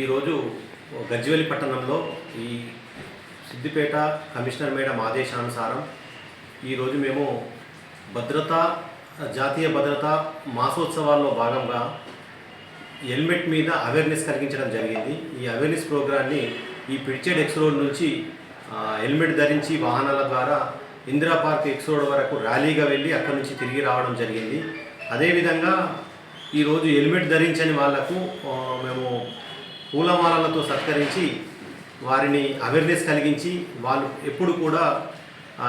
ఈరోజు గజ్వేలి పట్టణంలో ఈ సిద్దిపేట కమిషనర్ మేడం ఆదేశానుసారం ఈరోజు మేము భద్రత జాతీయ భద్రత మాసోత్సవాల్లో భాగంగా హెల్మెట్ మీద అవేర్నెస్ కలిగించడం జరిగింది. ఈ అవేర్నెస్ ప్రోగ్రాన్ని ఈ పిడిచెడ్ ఎక్స్ రోడ్ నుంచి హెల్మెట్ ధరించి వాహనాల ద్వారా ఇందిరా పార్క్ ఎక్స్ రోడ్ వరకు ర్యాలీగా వెళ్ళి అక్కడి నుంచి తిరిగి రావడం జరిగింది. అదేవిధంగా ఈరోజు హెల్మెట్ ధరించని వాళ్ళకు మేము పూలమాలలతో సత్కరించి వారిని అవేర్నెస్ కలిగించి వాళ్ళు ఎప్పుడు కూడా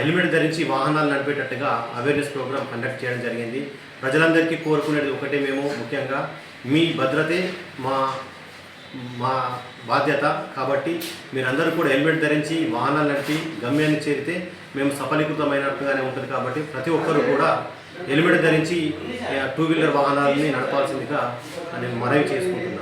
హెల్మెట్ ధరించి వాహనాలు నడిపేటట్టుగా అవేర్నెస్ ప్రోగ్రామ్ కండక్ట్ చేయడం జరిగింది. ప్రజలందరికీ కోరుకునేది ఒకటే మేము ముఖ్యంగా మీ భద్రతే మా మా బాధ్యత కాబట్టి మీరందరూ కూడా హెల్మెట్ ధరించి వాహనాలు నడిపి గమ్యాన్ని చేరితే మేము సఫలీకృతమైనట్టుగానే ఉంటుంది కాబట్టి ప్రతి ఒక్కరూ కూడా హెల్మెట్ ధరించి టూ వీలర్ వాహనాలని నడపాల్సిందిగా నేను మనవి చేసుకుంటున్నాను.